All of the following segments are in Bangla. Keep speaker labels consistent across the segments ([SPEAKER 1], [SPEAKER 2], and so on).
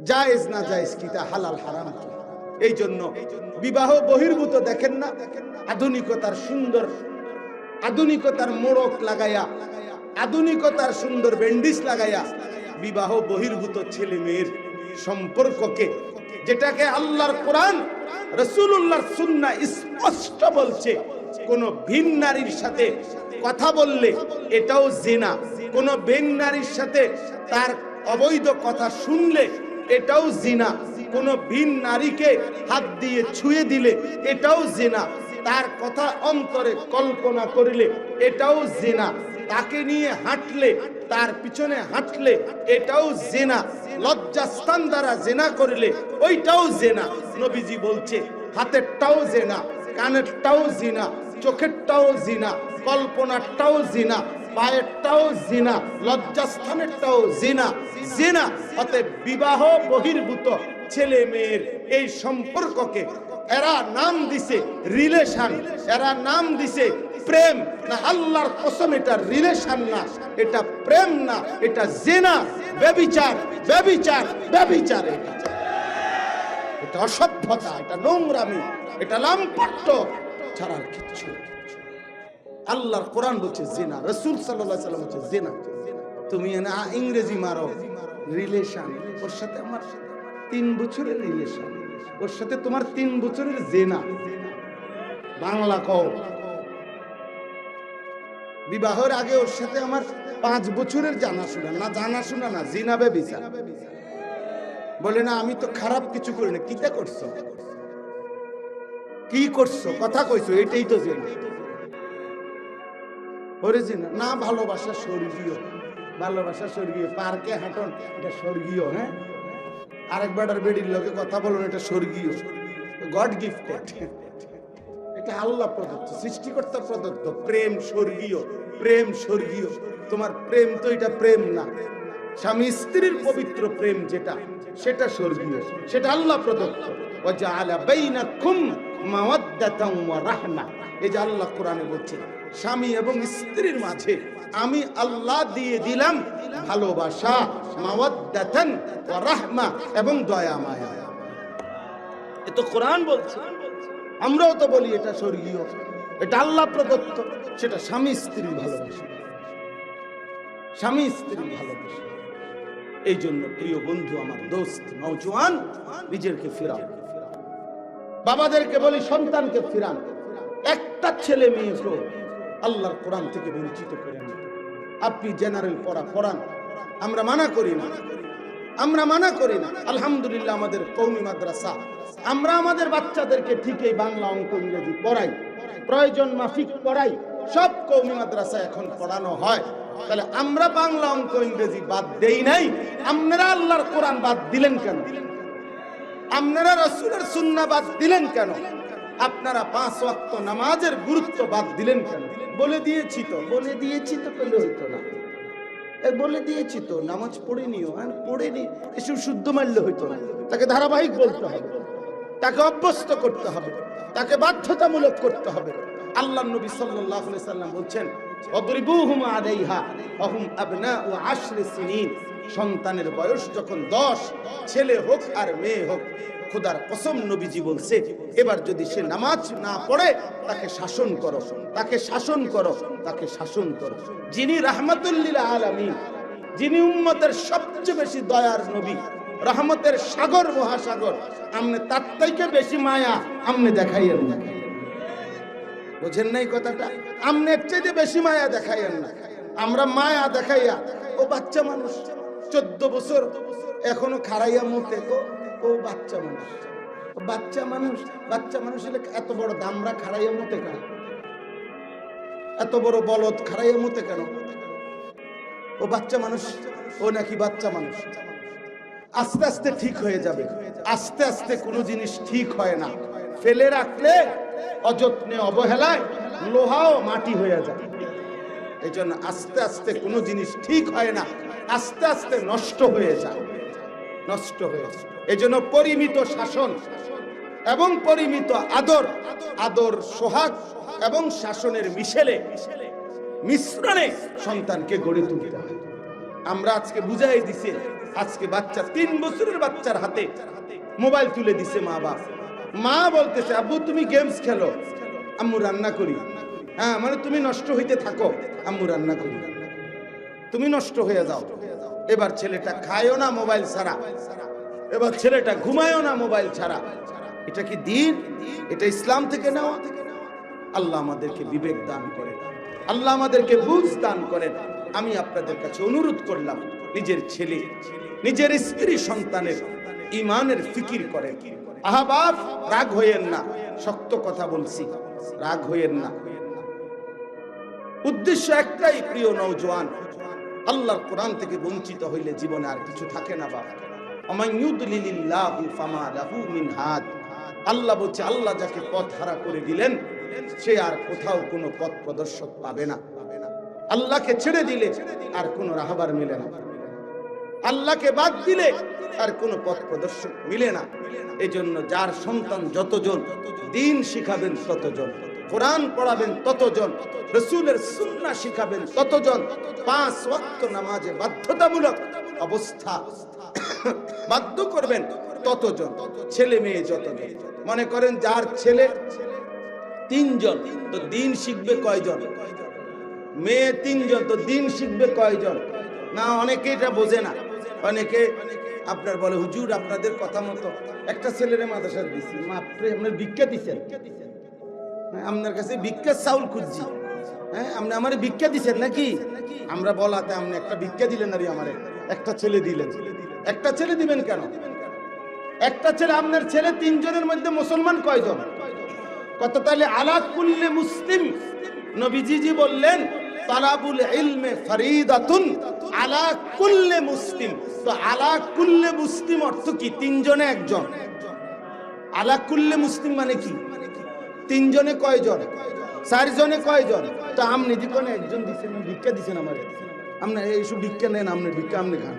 [SPEAKER 1] জায়েজ না জায়েজ কি, তা হালাল, হারাম কি? এই জন্য বিবাহ বহির্ভূত দেখেন না, আধুনিকতার সুন্দর, আধুনিকতার মোড়ক লাগাইয়া আধুনিকতার সুন্দর ব্যান্ডিস লাগাইয়া বিবাহ বহির্ভূত ছেলে মেয়ের সম্পর্ককে, যেটাকে আল্লাহর কোরআন রসুল্লাহর সুন্না স্পষ্ট বলছে, কোন ভিন নারীর সাথে কথা বললে এটাও জেনা, কোন ভিন নারীর সাথে তার অবৈধ কথা শুনলে এটাও জিনা। কোন ভিন নারীকে হাত দিয়ে ছুঁয়ে দিলে এটাও জেনা। তার কথা অন্তরে কল্পনা করিলে এটাও জেনা। তাকে নিয়ে হাঁটলে, তার পিছনে হাঁটলে এটাও জেনা। লজ্জাস্থান দ্বারা জেনা করিলে ওইটাও জেনা। নবীজি বলছে, হাতেরটাও জেনা, কানেরটাও জিনা, চোখেরটাও জিনা, কল্পনারটাও জিনা। পায়েরটাও জিনা, লজ্জাস্থানেরটাও জিনা। জিনা অতএব বিবাহ বহির্ভূত। ছেলে মেয়ের এই সম্পর্ককে এরা নাম দিছে রিলেশন। এরা নাম দিছে প্রেম। না, আল্লাহর কসম এটা রিলেশন না, এটা প্রেম না, এটা জেনা। ব্যবিচার ব্যবিচার ব্যবিচার। এটা অসভ্যতা, এটা নোংরামি, এটা লাম্পট্য, ছাড়া আর কিচ্ছু। আল্লাহর কোরআন বলছে জেনা, রসুল সাল্লাহ সাল্লাম বলছে জেনা। তুমি না ইংরেজি মারো। রিলেশন, ওর সাথে আমার তিন বছরের রিলেশন। ওর সাথে তোমার তিন বছরের জেনা। বাংলা কও। বিবাহের আগে ওর সাথে আমার পাঁচ বছরের জানাশোনা। না জানাশোনা, না জিনাবে বিচার। বলে, না, আমি তো খারাপ কিছু করি না। কিতা করছ? কি করছ? কথা কইছো, এটাই তো জেনা। ওরে জেনা না ভালোবাসা স্বর্গীয়। ভালোবাসা স্বর্গীয়, পার্কে হাঁটন, এটা স্বর্গীয় হ্যাঁ? আরেকবার বেডির লোকে কথা বলুন, এটা স্বর্গীয়। God gifted. এটা আল্লাহ প্রদত্ত, সৃষ্টিকর্তা প্রদত্ত। প্রেম স্বর্গীয় প্রেম স্বর্গীয়। তোমার প্রেম তো এটা প্রেম না। স্বামী স্ত্রীর পবিত্র প্রেম যেটা, সেটা স্বর্গীয়। সেটা আল্লাহ প্রদত্ত। ওয়াজআলা বাইনাকুম মাওয়াদ্দাতাম ওয়া রাহমা এই যে আল্লাহ কোরআনে বলছে স্বামী এবং স্ত্রীর মাঝে আমি আল্লাহ দিয়ে দিলাম ভালোবাসা, মাওয়াদ্দাতান ওয়া রাহমা এবং দয়া মায়া। এ তো কোরআন বলছে। আমরাও তো বলি এটা স্বর্গীয়। এটা আল্লাহ প্রদত্ত। সেটা স্বামী স্ত্রী ভালোবাসা। স্বামী স্ত্রী ভালোবাসা। এই জন্য প্রিয় বন্ধু, আমার দোস্ত নৌজওয়ান নিজেরকে ফিরাও। বাবাদেরকে বলি, সন্তানকে ফিরান। একটা ছেলে মেয়েকে আল্লাহর কোরআন থেকে বঞ্চিত করেন। আপনি জেনারেল পড়া, পড়ান। আমরা মানা করি না। আমরা মানা করি না। আলহামদুলিল্লাহ আমাদের কৌমি মাদ্রাসা। আমরা আমাদের বাচ্চাদেরকে ঠিকই বাংলা, অঙ্ক, ইংরেজি পড়াই। প্রয়োজন মাফিক পড়াই। সব কৌমি মাদ্রাসা এখন পড়ানো হয়। তাহলে আমরা বাংলা, অঙ্ক, ইংরেজি বাদ দেই নাই। আপনারা আল্লাহর কোরআন বাদ দিলেন কেন? আপনারা রসুলের সুন্না বাদ দিলেন কেন? আপনারা পাঁচ ওয়াক্ত নামাজের গুরুত্ব বাদ দিলেন কেন? বলে দিয়েছি তো। বলে দিয়েছি তো হইতো না? বলে দিয়েছি তো, নামাজ পড়ে নিও। আর পড়ে নি, এসব শুদ্ধ মারলে হইতো না। তাকে ধারাবাহিক বলতে হবে। তাকে অভ্যস্ত করতে হবে। তাকে বাধ্যতামূলক করতে হবে। আল্লাহ নবী সাল্লাল্লাহু সাল্লাম বলছেন সন্তানের বয়স যখন দশ, ছেলে হোক আর মেয়ে হোক খোদার কসম নবীজি বলছে, এবার যদি সে নামাজ না পড়ে, তাকে শাসন করো। তাকে শাসন করো, তাকে শাসন করো। যিনি রাহমাতুল্লিল আলামিন, যিনি উম্মতের সবচেয়ে বেশি দয়ার নবী, রহমতের সাগর মহাসাগর, আমনে তার থেকে বেশি মায়া আমনে দেখাইয়েন না। বোঝেন নাই কথাটা? আমনের চাইতে বেশি মায়া দেখাইয়েন না। আমরা মায়া দেখাইয়া, ও বাচ্চা মানুষ, চোদ্দ বছর এখনও খারাইয়া মতে ও ও বাচ্চা মানুষ। বাচ্চা মানুষ বাচ্চা মানুষ হলে এত বড় দামরা খারাইয়া মতে কেন? এত বড় বলদ খারাইয়া মতে কেন? ও বাচ্চা মানুষ, ও নাকি বাচ্চা মানুষ? আস্তে আস্তে ঠিক হয়ে যাবে। আস্তে আস্তে কোনো জিনিস ঠিক হয় না। ফেলে রাখলে অযত্নে অবহেলায় লোহাও মাটি হয়ে যায়। এই জন্য আস্তে আস্তে কোনো জিনিস ঠিক হয় না। আস্তে আস্তে নষ্ট হয়ে যায়। নষ্ট হয়ে যায় এই জন্য পরিমিত শাসন এবং পরিমিত আদর আদর সোহাগ এবং শাসনের মিশেলে, মিশ্রণে সন্তানকে গড়ে তুলতে হয়। আমরা আজকে বুঝাই দিছি, আজকে বাচ্চা তিন বছরের বাচ্চার হাতে মোবাইল তুলে দিছে মা বাপ। মা বলতেছে, আব্বু, তুমি গেমস খেলো। আম্মু, রান্না করি। হ্যাঁ মানে তুমি নষ্ট হইতে থাকো। আম্মু, রান্না করি। তুমি নষ্ট হয়ে যাও। এবার ছেলেটা খায়ও না মোবাইল ছাড়া। এবার ছেলেটা ঘুমায়ও না মোবাইল ছাড়া। এটা কি দিন? এটা ইসলাম থেকে নেওয়া? আল্লাহ আমাদেরকে বিবেক দান করেন। আল্লাহ আমাদেরকে বুঝ দান করেন। আমি আপনাদের কাছে অনুরোধ করলাম, নিজের ছেলে, নিজের স্ত্রী সন্তানের ইমানের ফিকির করেন। আহাবাব, রাগ হইয়েন না। শক্ত কথা বলছি, রাগ হইয়েন না। উদ্দেশ্য একটাই, প্রিয় নৌজওয়ান আল্লাহর কোরআন থেকে বঞ্চিত হইলে জীবনে আর কিছু থাকে না বাবা আল্লাহ বলছে, আল্লাহ যাকে পথ হারা করে দিলেন, সে আর কোথাও কোনো পথ প্রদর্শক পাবে না। আল্লাহকে ছেড়ে দিলে আর কোনো রাহবার মিলে না। আল্লাহকে বাদ দিলে আর কোনো পথ প্রদর্শক মিলে না। এজন্য যার সন্তান যতজন, দিন শিখাবেন ততজন। কোরআন পড়াবেন ততজন রসুলের সুন্নাহ শিখাবেন ততজন পাঁচ ওয়াক্ত নামাজে বাধ্যতামূলক অবস্থা বাধ্য করবেন ততজন ছেলে মেয়ে যতজন। মনে করেন যার ছেলে তিনজন তো দিন শিখবে কয়জন? মেয়ে তিনজন তো দিন শিখবে কয়জন? না অনেকে এটা বোঝে না। অনেকে আপনার বলে হুজুর আপনাদের কথা মতো একটা ছেলের মাদ্রাসা মাপরে আপনার ভিক্ষা হ্যাঁ, আপনার কাছে ভিক্ষা চাউল খুঁজছি। হ্যাঁ আপনি আমার ভিক্ষা দিচ্ছেন নাকি? আমরা বলাতে আপনি একটা ভিক্ষা দিলেন আরে আমারে। একটা ছেলে দিলেন। একটা ছেলে দিবেন কেন? একটা ছেলে, আপনার ছেলে তিনজনের মধ্যে মুসলমান কয়জন? কত? তাহলে আলা কুল্লে মুসলিম নবীজি জি বললেন, তালাবুল ফরিদাতুন কুল্লে মুসলিম। তো কুল্লে মুসলিম অর্থ কি? তিনজনে একজন। আলা কুল্লে মুসলিম মানে কি? তিনজনে কয়জন? চারজনে কয়জন? তো আমনি দিবেন একজন দিছেন ভিক্ষা দিছেন আমারে? আপনি এইসব ভিক্ষা নেন আপনি ভিক্ষা আপনি খান।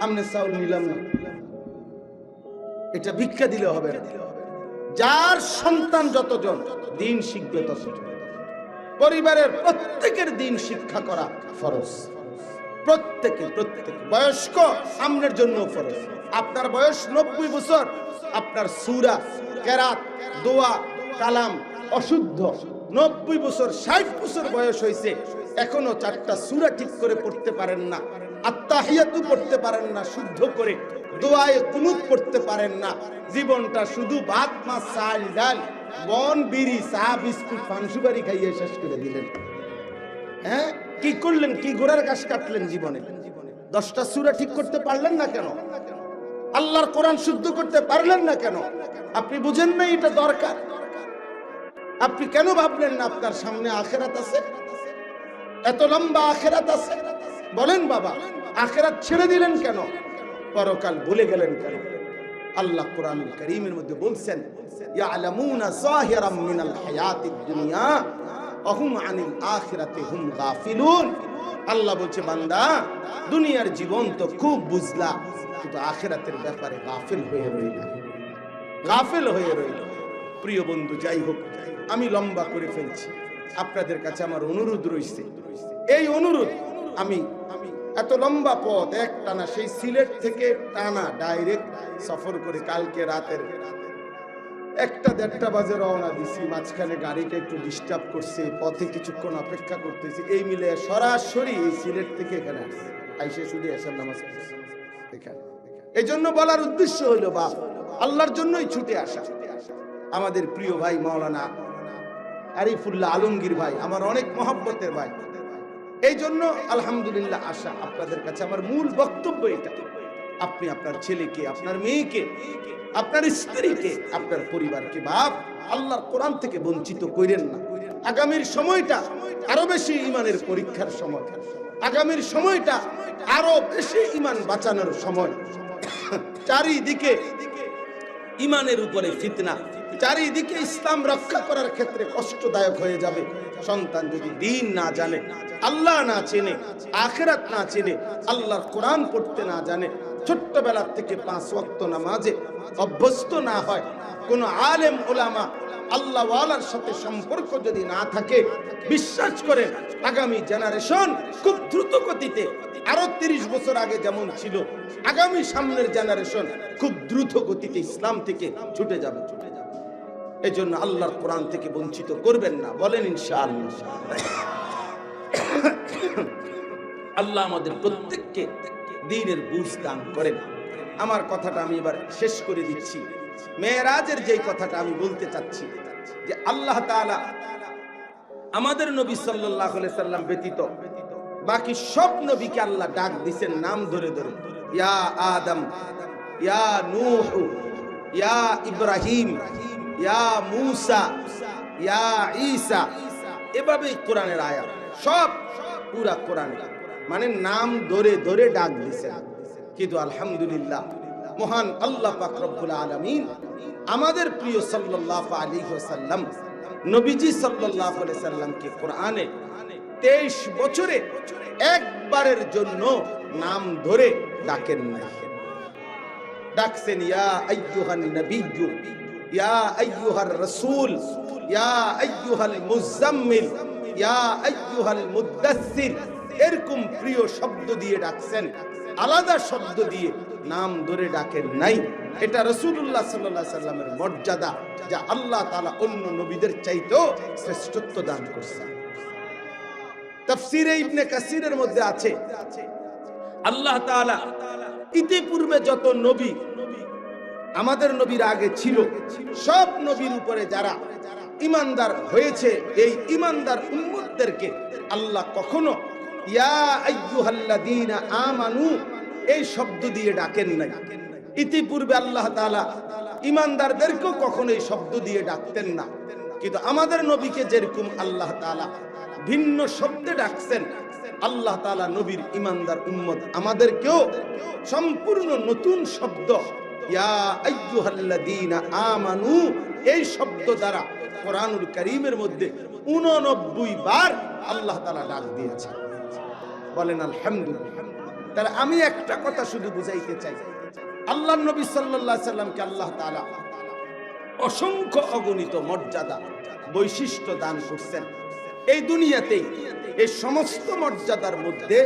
[SPEAKER 1] আপনি চাউল নিলাম না। এটা ভিক্ষা দিলে হবে না। যার সন্তান যতজন, দিন শিখবে ততজন। পরিবারের প্রত্যেকের দিন শিক্ষা করা ফরজ। প্রত্যেকে প্রত্যেকে বয়স্ক সামনের জন্য ফরজ। আপনার বয়স নব্বই বছর। আপনার সুরা, কেরাত, দোয়া, কালাম অশুদ্ধ। নব্বই বছর, ষাট বছর বয়স হয়েছে। এখনও চারটা সুরা ঠিক করে পড়তে পারেন না। আত্মাহিয়াতু পড়তে পারেন না, শুদ্ধ করে। দোয়ায় কুনুত পড়তে পারেন না। জীবনটা শুধু ভাত, মাছ, চাল, ডাল, বন, বিড়ি, চা, বিস্কুট ফাংসুবারি খাইয়ে শেষ করে দিলেন। হ্যাঁ? কি করলেন, কি ঘোড়ার গাছ কাটলেন জীবনে? দশটা সুরা ঠিক করতে পারলেন না কেন? আল্লাহর কোরআন শুদ্ধ করতে পারলেন না কেন? আপনি বুঝেন না এটা দরকার। আপনি কেন ভাবলেন না আপনার সামনে আখেরাত আছে? এত লম্বা আখেরাত আছে? বলেন বাবা, আখেরাত ছেড়ে দিলেন কেন? পরকাল ভুলে গেলেন কেন? আল্লাহ কোরআন করিমের মধ্যে বলছেন, ইয়ালামুনা যাহিরাম মিনাল হায়াতিদ দুনিয়া আল্লাহ বলছে, বান্দা, দুনিয়ার জীবন তো খুব বুঝলা, কিন্তু আখিরাতের ব্যাপারে গাফিল হয়ে রইল। গাফিল হয়ে রইল। প্রিয় বন্ধু, যাই হোক, আমি লম্বা করে ফেলছি। আপনাদের কাছে আমার অনুরোধ রয়েছে এই অনুরোধ আমি, এত লম্বা পথ এক টানা সেই সিলেট থেকে টানা ডাইরেক্ট সফর করে কালকে রাতের একটা দেড়টা বাজে রওনা দিছি, মাঝখানে গাড়িটা একটু ডিস্টার্ব করছে, পথে কিছুক্ষণ অপেক্ষা করতেছি, এই মিলে সরাসরি এই সিলেট থেকে এখানে আসছে। আইসে শুধু এসার নামাজ এখানে এই জন্য বলার উদ্দেশ্য হইল, বাপ, আল্লাহর জন্যই ছুটে আসা। আমাদের প্রিয় ভাই মাওলানা আরিফুল্লাহ আলমগীর ভাই, আমার অনেক মহাব্বতের ভাই। এই জন্য আলহামদুলিল্লাহ আশা আপনাদের কাছে। আমার মূল বক্তব্য এটা। আপনি আপনার ছেলেকে, আপনার মেয়েকে আপনার স্ত্রীকে, আপনার পরিবারকে বাপ, আল্লাহর কোরআন থেকে বঞ্চিত করেন না। আগামীর সময়টা আরও বেশি ইমানের পরীক্ষার সময়। আগামীর সময়টা আরও বেশি ইমান বাঁচানোর সময়। চারিদিকে ইমানের উপরে ফিতনা। চারিদিকে ইসলাম রক্ষা করার ক্ষেত্রে কষ্টদায়ক হয়ে যাবে। সন্তান যদি দিন না জানে, আল্লাহ না চেনে, আখেরাত না চেনে, আল্লাহর কোরআন পড়তে না জানে ছোট্টবেলার থেকে পাঁচ ওয়াক্ত নামাজে অভ্যস্ত না হয়, কোনো আলেম ওলামা আল্লাহওয়ালার সাথে সম্পর্ক যদি না থাকে, বিশ্বাস করে আগামী জেনারেশন খুব দ্রুত গতিতে আরও তিরিশ বছর আগে যেমন ছিল, আগামী সামনের জেনারেশন খুব দ্রুত গতিতে ইসলাম থেকে ছুটে যাবে। ছুটে যাবে এই জন্য আল্লাহর কোরআন থেকে বঞ্চিত করবেন না, বলেন ইনশাআল্লাহ। আল্লাহ আমাদের প্রত্যেককে দিনের বুঝ দান করেন আমার কথাটা আমি এবার শেষ করে দিচ্ছি। মেয়েরাজের যে কথাটা আমি বলতে চাচ্ছি, যে আল্লাহ আমাদের নবী আলাইহি সাল্লাম ব্যতীত বাকি সব নবীকে আল্লাহ ডাক দিছেন নাম ধরে ধরে। ইয়া আদম, ইয়া নূহ, ইয়া ইব্রাহিম, ইয়া মূসা, ইয়া ঈসা। এভাবেই কোরআনের আয়াত। সব পুরা কোরআনে মানে নাম ধরে ধরে ডাক দিছেন কিন্তু আলহামদুলিল্লাহ, মহান আল্লাহ রব্বুল আলামিন আমাদের প্রিয় সাল্লাল্লাহু আলাইহি ওয়াসাল্লাম, নবীজি আলাইহি সাল্লামকে কোরআনে 23 বছরে একবারের জন্য নাম ধরে ডাকেন না ডাকছেন, ইয়া আইয়ুহান নবিয়্যু, ইয়া আইয়ুহার রাসূল, ইয়া আইয়ুহাল মুজাম্মিল ইয়া আইয়ুহাল মুদ্দাসসির এরকম প্রিয় শব্দ দিয়ে ডাকছেন, আলাদা শব্দ দিয়ে নাম ধরে ডাকেন নাই। এটা রসুল্লাহ সাল্লাহ সাল্লামের মর্যাদা, যা আল্লাহ তাআলা অন্য নবীদের চাইতেও শ্রেষ্ঠত্ব দান করছেন। তাফসিরে ইবনে কাসিরের মধ্যে আছে, আল্লাহ তাআলা ইতিপূর্বে যত নবী আমাদের নবীর আগে ছিল, সব নবীর উপরে যারা ইমানদার হয়েছে, এই ইমানদার উম্মতদেরকে আল্লাহ কখনো এই শব্দ দিয়ে ডাকেন নাই। ইতিপূর্বে আল্লাহ কখনো এই শব্দ দিয়ে ডাকতেন না। কিন্তু আমাদের নবীকে যেরকম আল্লাহ ভিন্ন শব্দে ডাকছেন, আল্লাহ তাআলা নবীর ইমানদার উম্মত আমাদেরকেও সম্পূর্ণ নতুন শব্দ আমানু, এই শব্দ দ্বারা কোরআনুল কারীমের মধ্যে 89 বার আল্লাহ তালা ডাক দিয়েছেন। বলেন, আলহামদুলিল্লাহ। তাহলে আমি একটা কথা শুধু বুঝাইতে চাই। আল্লাহ নবী আলাইহি সাল্লামকে আল্লাহ তাআলা অসংখ্য অগণিত মর্যাদা, বৈশিষ্ট্য দান করছেন। এই দুনিয়াতেই এই সমস্ত মর্যাদার মধ্যে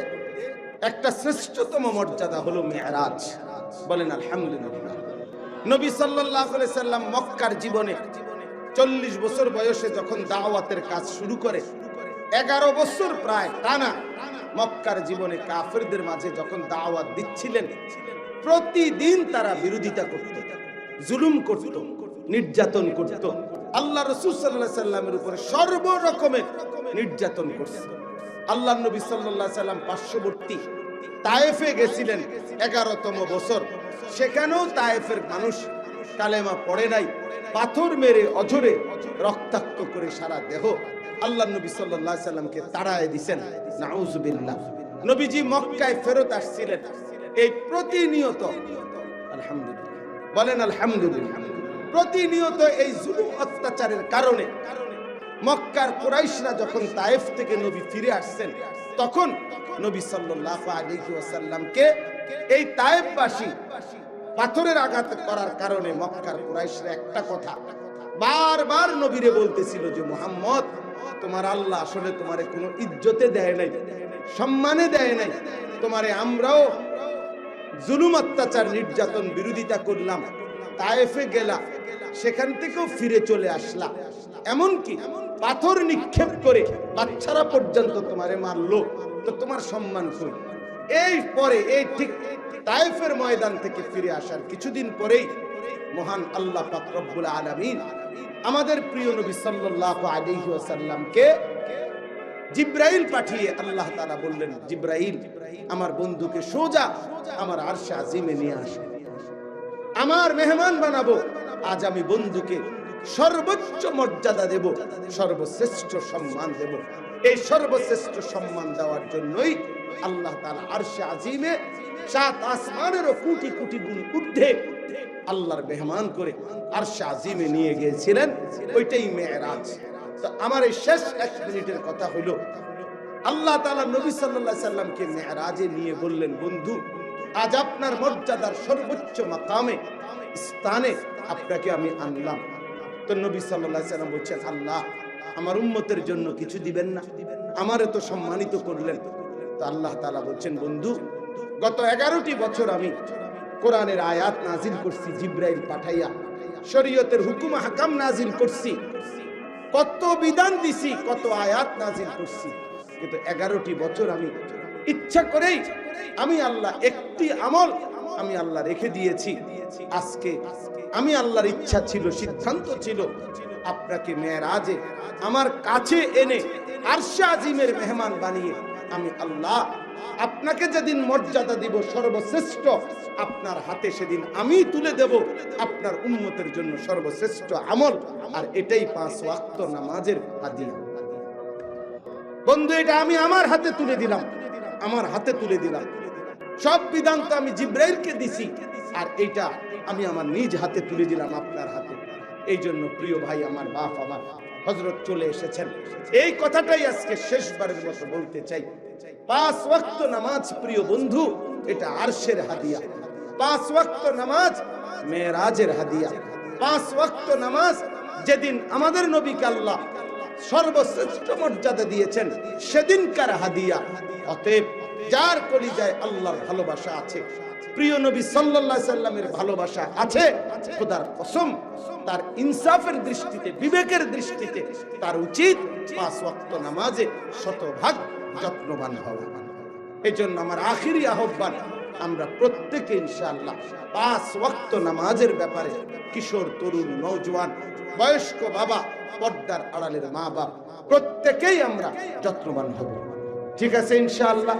[SPEAKER 1] একটা শ্রেষ্ঠতম মর্যাদা হলো মেয়ারাজ। বলেন, আলহামদুলিল্লাহ। নবী আলাইহি সাল্লাম মক্কার জীবনে চল্লিশ বছর বয়সে যখন দাওয়াতের কাজ শুরু করে, এগারো বছর প্রায় টানা মক্কার জীবনে কাফেরদের মাঝে যখন দাওয়াত দিচ্ছিলেন, প্রতিদিন তারা বিরোধিতা করত, জুলুম করত, নির্যাতন করত। আল্লাহ রসুল সাল্লাহ সাল্লামের উপরে সর্বরকমের নির্যাতন করছে। আল্লাহ নবী সাল্লাহ সাল্লাম পার্শ্ববর্তী তায়েফে গেছিলেন এগারোতম বছর। সেখানেও তায়েফের মানুষ কালেমা পড়ে নাই, পাথর মেরে অঝরে রক্তাক্ত করে সারা দেহ আল্লাহ নবী সাল্লাহ সাল্লামকে তাড়ায় দিছেন, নাউজুবিল্লাহ। নবীজি মক্কায় ফেরত আসছিলেন। এই প্রতিনিয়ত, আলহামদুলিল্লাহ, বলেন আলহামদুলিল্লাহ, প্রতিনিয়ত এই জুলুম অত্যাচারের কারণে মক্কার কুরাইশরা যখন তায়েফ থেকে নবী ফিরে আসছেন, তখন নবী সাল্লাল্লাহু আলাইহি ওয়াসাল্লামকে এই তায়েফবাসী পাথরের আঘাত করার কারণে মক্কার কুরাইশরা একটা কথা বারবার নবীরে বলতেছিল যে, মোহাম্মদ, তোমার আল্লাহ আসলে তোমারে কোনো ইজ্জতে দেয় নাই, সম্মানে দেয় নাই। তোমারে আমরাও জুলুম, অত্যাচার, নির্যাতন বিরোধিতা করলাম, তায়েফে গেলা সেখান থেকেও ফিরে চলে আসলা এমনকি পাথর নিক্ষেপ করে বাচ্চারা পর্যন্ত তোমারে মারলো, তো তোমার সম্মান কই? এই পরে এই ঠিক তায়েফের ময়দান থেকে ফিরে আসার কিছুদিন পরেই মহান আল্লাহ রব্বুল আলামিন আমাদের প্রিয় নবী সাল্লাল্লাহু আলাইহি ওয়াসাল্লামকে জিব্রাইল পাঠিয়ে আল্লাহ তাআলা বললেন, জিব্রাইল, আমার বন্ধুকে সোজা আমার আরশে আজিমে নিয়ে আসো। আমার মেহমান বানাবো। আজ আমি বন্ধুকে সর্বোচ্চ মর্যাদা দেব, সর্বশ্রেষ্ঠ সম্মান দেব। এই সর্বশ্রেষ্ঠ সম্মান দেওয়ার জন্যই আল্লাহ তালা আরশে আজিমে সাত আসমানেরও কোটি কোটি গুণ ঊর্ধ্বে আল্লাহর মেহমান করে আরশে আজিমে নিয়ে গিয়েছিলেন, ওইটাই মেয়েরাজ। তো আমার এই শেষ এক মিনিটের কথা হলো আল্লাহ তাআলা নবী আলাইহি সাল্লামকে মেয়েরাজে নিয়ে বললেন, বন্ধু, আজ আপনার মর্যাদার সর্বোচ্চ মাকামে, স্থানে আপনাকে আমি আনলাম। তো নবী সাল্লাহ সাল্লাম বলছেন, আল্লাহ, আমার উম্মতের জন্য কিছু দিবেন না। আমারে তো সম্মানিত করলেন। তো আল্লাহ তালা বলছেন, বন্ধু, গত এগারোটি বছর আমি কোরআনের আয়াত নাজিল করছি, জিব্রাইল পাঠাইয়া। শরীয়তের হুকুম হাকাম নাজিল করছি। কত বিধান দিছি, কত আয়াত নাজিল করছি। কিন্তু এগারোটি বছর আমি ইচ্ছা করেই আমি আল্লাহ একটি আমল আমি আল্লাহ রেখে দিয়েছি। আজকে আমি আল্লাহর ইচ্ছা ছিল, সিদ্ধান্ত ছিল, আপনাকে মেয়েরাজে আমার কাছে এনে আরশা আজিমের মেহমান বানিয়ে আমি আল্লাহ। আপনাকে যেদিন মর্যাদা দিব সর্বশ্রেষ্ঠ, আপনার হাতে সেদিন আমি তুলে দেব আপনার উন্মতের জন্য সর্বশ্রেষ্ঠ আমল। আর এটাই পাঁচ ওয়াক্ত নামাজের হাদিয়া বন্ধু, এটা আমি আমার হাতে তুলে দিলাম। আমার হাতে তুলে দিলাম। সব বিধান তো আমি জিব্রাইলকে দিছি। আর এইটা আমি আমার নিজ হাতে তুলে দিলাম আপনার হাতে। এই জন্য প্রিয় ভাই, আমার বাপ, আমার হজরত চলে এসেছেন। এই কথাটাই আজকে শেষবারের মতো বলতে চাই। পাঁচ ওয়াক্ত নামাজ, প্রিয় বন্ধু, এটা আরশের হাদিয়া। পাঁচ ওয়াক্ত নামাজ, মেয়েরাজের হাদিয়া। পাঁচ ওয়াক্ত নামাজ, যেদিন আমাদের নবীকে আল্লাহ সর্বশ্রেষ্ঠ মর্যাদা দিয়েছেন, সেদিনকার হাদিয়া। অতএব যার কলিজায় আল্লাহর ভালোবাসা আছে প্রিয় নবী সাল্লাল্লাহু সাল্লামের ভালোবাসা আছে? খোদার কসম, তার ইনসাফের দৃষ্টিতে, বিবেকের দৃষ্টিতে তার উচিত পাঁচ ওয়াক্ত নামাজে শতভাগ যত্নবান হওয়া। এই জন্য আমার আখিরি আহ্বান, আমরা প্রত্যেকে ইনশাআল্লাহ পাঁচ ওয়াক্ত নামাজের ব্যাপারে কিশোর, তরুণ নৌজওয়ান বয়স্ক বাবা, পর্দার আড়ালের মা বাপ প্রত্যেকেই আমরা যত্নবান হব। ঠিক আছে ইনশাআল্লাহ?